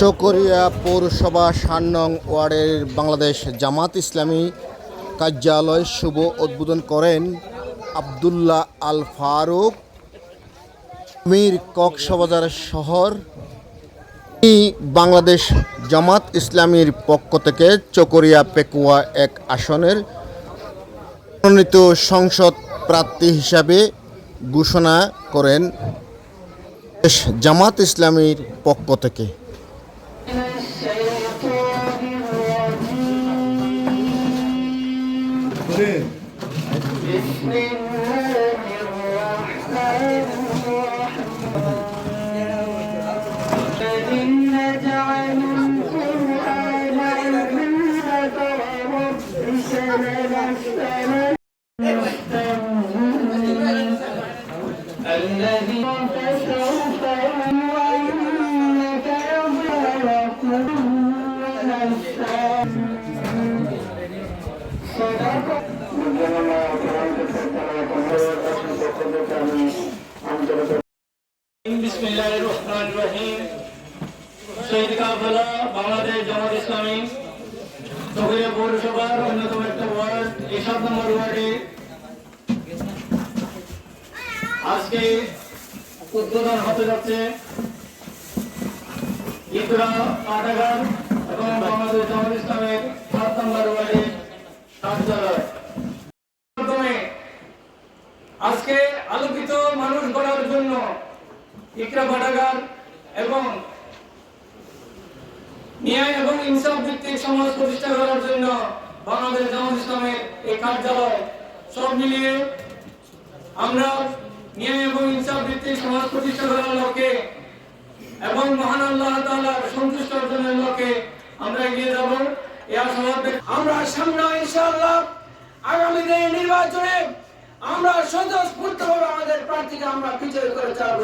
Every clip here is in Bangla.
চকরিয়া পৌরসভা সাত নং ওয়ার্ডের বাংলাদেশ জামাত ইসলামী কার্যালয় শুভ উদ্বোধন করেন আবদুল্লাহ আল ফারুক মীর কক্সবাজার শহর। বাংলাদেশ জামাত ইসলামীর পক্ষ থেকে চকরিয়া পেকুয়া এক আসনের মনোনীত সংসদ প্রার্থী হিসাবে ঘোষণা করেন জামাত ইসলামীর পক্ষ থেকে। لنحسن الذي فسوف وإنك يضلك من বিসমিল্লাহ রহমান রহিম। শহীদ কাফেলা বাংলাদেশ জামাত ইসলামী অন্যতম একটা ওয়ার্ড এই নম্বর ওয়ার্ডে আজকে উদ্বোধন হতে যাচ্ছে ইকরা পাঠাগার এবং বাংলাদেশ জামাত ইসলামের সাত নম্বর ওয়ার্ডের কার্যালয় মাধ্যমে আজকে আলোকিত মানুষ গড়ার জন্য ইকরা পাঠাগার এবং ন্যায় এবং ইনসাফ ভিত্তিক সমাজ প্রতিষ্ঠা করার জন্য বাংলাদেশ জামাত ইসলামের এই কার্যালয় সব মিলিয়ে আমরা ন্যায় এবং ইনসাফ ভিত্তিক সমাজ প্রতিষ্ঠা করার লক্ষ্যে এবং মহান আল্লাহ তাআলার সন্তুষ্ট অর্জনের লক্ষ্যে আমরা এগিয়ে যাব। এই আশাবাদ আমরা সামনে ইনশাআল্লাহ আগামী দিনের নির্বাচনে আমরা স্বতঃস্ফূর্তভাবে আমাদের প্রার্থীকে আমরা বিজয় করে চালাবো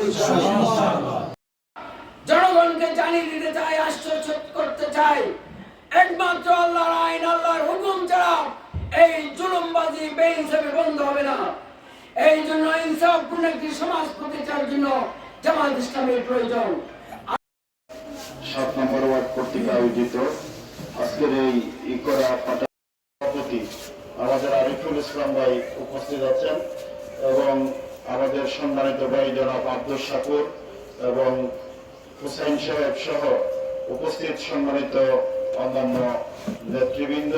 জনগণকে জানিয়ে দিতে চাই, আশ্চর্য করতে চাই, একমাত্র আল্লাহর আইন, আল্লাহর হুকুম ছাড়া এই জুলুমবাজি, বেইনসাফি বন্ধ হবে না। এই জন্য ইনসাফপূর্ণ একটি সমাজ প্রতিষ্ঠার জন্য জামাত ইসলামের প্রয়োজন। সাত নম্বর ওয়ার্ড কর্তৃক আয়োজিত আজকের এই ইকরা সভাপতি আমাদের আরিফুল ইসলাম ভাই উপস্থিত আছেন এবং আমাদের সম্মানিত ভাই জনাব আব্দুল শাকুর এবং হুসাইন সাহেব সহ উপস্থিত সম্মানিত অন্যান্য নেতৃবৃন্দ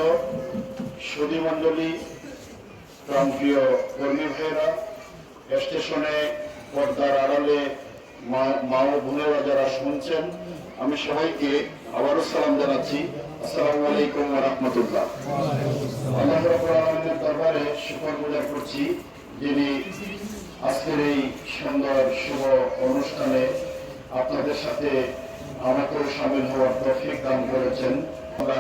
সুদী মণ্ডলী, প্রাণপ্রিয় কর্মী ভাইয়েরা, স্টেশনে পর্দার আড়ালে মা- ও বোনেরা যারা শুনছেন, আমি সবাইকে আবারও সালাম জানাচ্ছি। আসসালামু আলাইকুম রাহমাতুল্লাহ আল্লাহ রাব্বুল আলামিনের দরবারে শুকর গুজার করছি যিনি আজকের এই সুন্দর শুভ অনুষ্ঠানে আপনাদের সাথে আমাকেও সামিল হওয়ার তৌফিক দান করেছেন। আমরা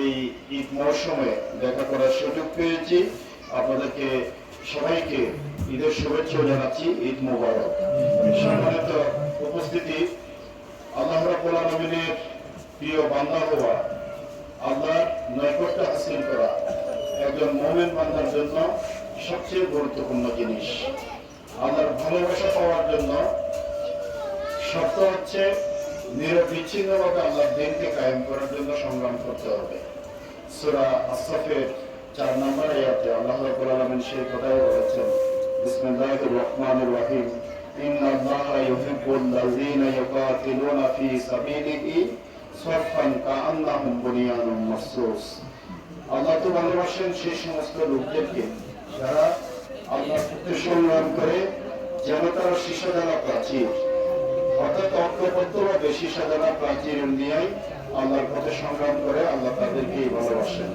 এই ঈদ মৌসুমে দেখা করার সুযোগ পেয়েছি। আপনাদেরকে সবাইকে ঈদের শুভেচ্ছা জানাচ্ছি, ঈদ মোবারক। সম্মানিত উপস্থিতি, আল্লাহ রাব্বুল আলামিনের প্রিয় বান্দা হওয়া, আল্লাহর নৈকট্য হাসিল করা। একজন মুমিন বান্দার জন্য সবচেয়ে গুরুত্বপূর্ণ জিনিস। আল্লাহর ভালোবাসা পাওয়ার জন্য শর্ত হচ্ছে নিরবিচ্ছিন্নভাবে আল্লাহর দিনকে কায়েম করার জন্য সংগ্রাম করতে হবে। সূরা আসফের চার নম্বর আয়াতে আল্লাহ রাব্বুল আলামিন সেই কথাই বলেছেন, বিসমিল্লাহির রহমানির রহিম। ইন্নাল্লাহা ইউহিব্বুল লাযীনা ইউকাতিলুনা ফী সাবিলিহি সাফফান কাআন্নাহুম বুনিয়ানুম মারসুস আল্লাহ তো ভালোবাসেন সেই সমস্ত লোকদেরকে। যারা আল্লাহ সংগ্রাম করে, যেন তারা শিশাদানা প্রাচীর। অর্থাৎ তত্ত্বপত্র বা বেশি শিশাদানা প্রাচীর নিয়ে আল্লাহর পথে সংগ্রাম করে, আল্লাহ তাদেরকেই ভালোবাসেন।